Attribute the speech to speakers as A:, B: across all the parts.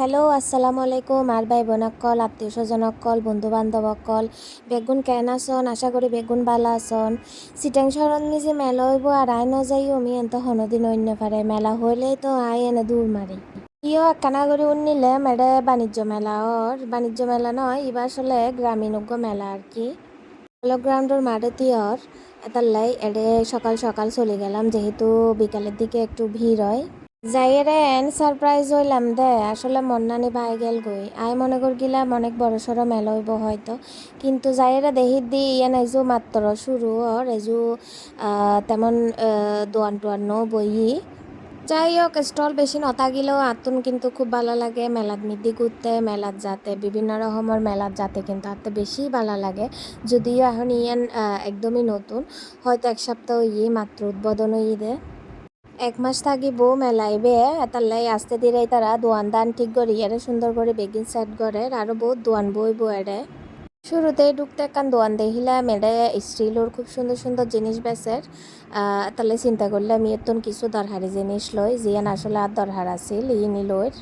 A: Hello' আসসালামু আলাইকুম আর ভাই বোনকল আত্মীয় স্বজনকল বন্ধু বান্ধবকল বেগুন কেন আসন? আশা করি বেগুন বালা আসন। সিটাং শরণ নিজে মেলা হইব আর আয় নজাইও আমি এত হনদিন অন্য পারে মেলা হইলেই তো আয় এনে দূর মারি। ইও একখানা করে উন্নিলাম এটা বাণিজ্য মেলা ওর বাণিজ্য মেলা নয় এবার আসলে গ্রামীণজ্ঞ মেলা আর কি। পলো গ্রাউন্ডের মাঠে তিয়র লাই এডে সকাল সকাল চলে গেলাম, যেহেতু বিকালের দিকে একটু ভিড় হয়। যাইয়েরে এন সারপ্রাইজ হইলাম দে। আসলে মন্নানি ভাই গেল গই আই মনে কর গিলাম অনেক বড় সড়ো মেলা হইব হয়তো। কিন্তু যাইয়েরে দেহিত দি ইয়ান এজু মাত্র শুরু ওর এজু তেমন দোয়ান টোয়ান নো বই যাই হোক স্টল বেশি নথাকিলেও আতুন কিন্তু খুব ভালো লাগে। মেলাত মিদি ঘুরতে মেলাত যাতে, বিভিন্ন রকমের মেলাত যাতে কিন্তু আতে বেশি ভালো লাগে। যদিও এখন ইয়ান একদমই নতুন। হয়তো এক সপ্তাহ ইয়ে মাত্র উদ্বোধন ঈদে এক মাস থাকিব মেলাইবে। এতার আস্তে ধীরে তারা দোয়ান দান ঠিক করি, এরে সুন্দর করে বেগিন সেট করে, আরও বহুত দোয়ান বই বয়ে শুরুতেই ঢুকতে একখান দোয়ান দেখিলাম এটা স্টিলের খুব সুন্দর সুন্দর জিনিস বেচের। তাহলে চিন্তা করলাম ইয়তন কিছু দরকারি জিনিস লই জিয়ান আসলে আর দরকার আছিল ই নিলইর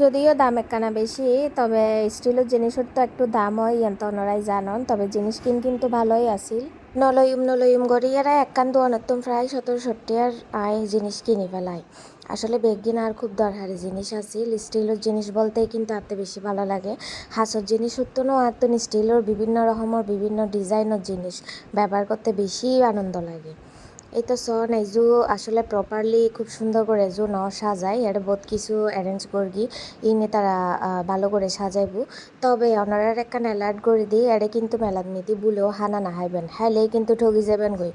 A: যদিও দাম একখানা বেশি, তবে স্টিলের জিনিসের তো একটু দাম হয় ইয়ান তো ওনারাই জানন, তবে জিনিস কিন কিন্তু ভালোই আছিল। নলয়ুম নলয়ুম গড়িয়ারা একখান দোয়ানত্তম প্রায় সতেরো আর আয় জিনিস কিনে ফেলায়। আসলে বেগিন আর খুব দরকারি জিনিস আছে। স্টিলের জিনিস বলতে কিন্তু আতে বেশি ভালো লাগে। হাঁসের জিনিস উত্তনও না আর তো স্টিলের বিভিন্ন রকমের, বিভিন্ন ডিজাইনের জিনিস। ব্যবহার করতে বেশি আনন্দ লাগে। এই তো সন এজু আসলে প্রপারলি খুব সুন্দর করে এজু ন সাজাই এর বহুত কিছু অ্যারেঞ্জ করগি ইনে তারা ভালো করে সাজাইবো। তবে ওনারা একটা অ্যালার্ট করে দিই এড়ে কিন্তু মেলাদ মিতি বুলেও হানা না হাইবেন হাইলেই কিন্তু ঠগি যাবেন গই।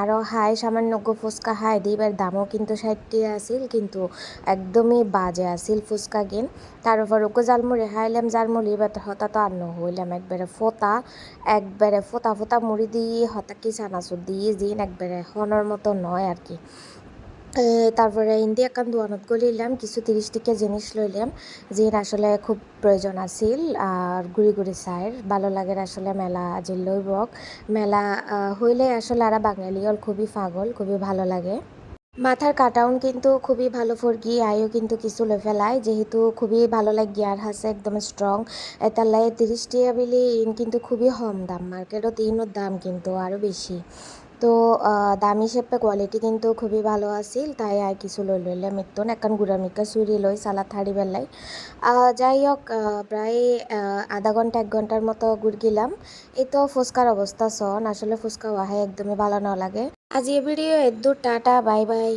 A: আরও হাই সামান্য গো ফুচকা হাই দিবার দামও কিন্তু ষাটটি আছিল, কিন্তু একদমই বাজে আছিল ফুচকা গিন। তার উপর ওকে জালমুড়ি হাইলাম জালমুড়ি এবার হতা তো আর নহইলাম। একবারে ফোতা একবারে ফোতা ফোতা মুড়ি দিয়ে হতা কি চানাচুর দিয়ে দিন একবারে হনর মতো নয় আর কি। তারপরে ইন্ডিয়া কান দোয়ানত গলিলাম কিছু তিরিশ টিকা জিনিস লইলাম, যে আসলে খুব প্রয়োজন আছিল। আর ঘুরি ঘুরি চাইর, ভালো লাগে আসলে মেলা যে লইবক। মেলা হইলে আসলে আর বাঙালি হল খুবই পাগল, খুবই ভালো লাগে। মাথার কাটাউন কিন্তু খুবই ভালো ফরগি আয়ও কিন্তু কিছু লই ফেলায় যেহেতু খুবই ভালো লাগে আর হাসে একদম স্ট্রং এটার লাগে তিরিশ টিয়া বিলি ইন কিন্তু খুবই কম দাম মার্কেটত ইনোর দাম কিন্তু আরও বেশি। তো দামি হিসেবে কোয়ালিটি কিন্তু খুবই ভালো আছিল, তাই আর কিছু লই লইলে মিত্তন এখন গুড়া মিকা চুরি লই, সালাদ থাড়ি বেলাই যাই হোক প্রায় আধা ঘণ্টা, এক ঘণ্টার মতো গুড় গিলাম। এই তো ফুচকার অবস্থা সন আসলে ফুচকা ওয়াহে একদমই ভালো না লাগে। আজি ভিডিও এদ্দুর টাটা, বাই বাই।